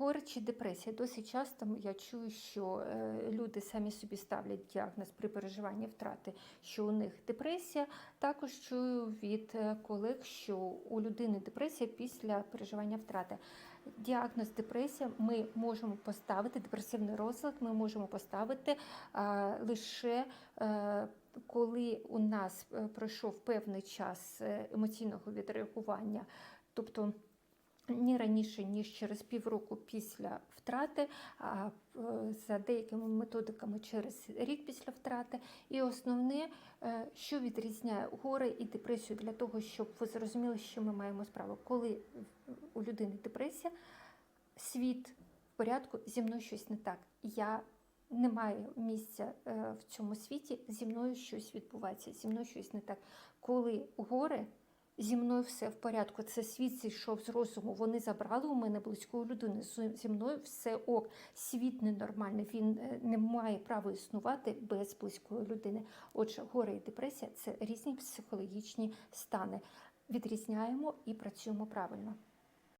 Горе чи депресія. Досить часто я чую, що е, люди самі собі ставлять діагноз при переживанні втрати, що у них депресія. Також чую від е, колег, що у людини депресія після переживання втрати. Діагноз депресія ми можемо поставити, депресивний розлад ми можемо поставити а, лише е, коли у нас пройшов певний час емоційного відреагування, тобто не раніше, ніж через півроку після втрати, а е, за деякими методиками через рік після втрати. І основне, е, що відрізняє горе і депресію для того, щоб ви зрозуміли, що ми маємо справу. Коли у людини депресія, світ в порядку, зі мною щось не так. Я не маю місця е, в цьому світі, зі мною щось відбувається, зі мною щось не так. Коли горе, зі мною все в порядку. Це світ зійшов з розуму. Вони забрали у мене близької людини. Зі мною все ок. Світ ненормальний. Він е, не має права існувати без близької людини. Отже, горе і депресія це різні психологічні стани. Відрізняємо і працюємо правильно.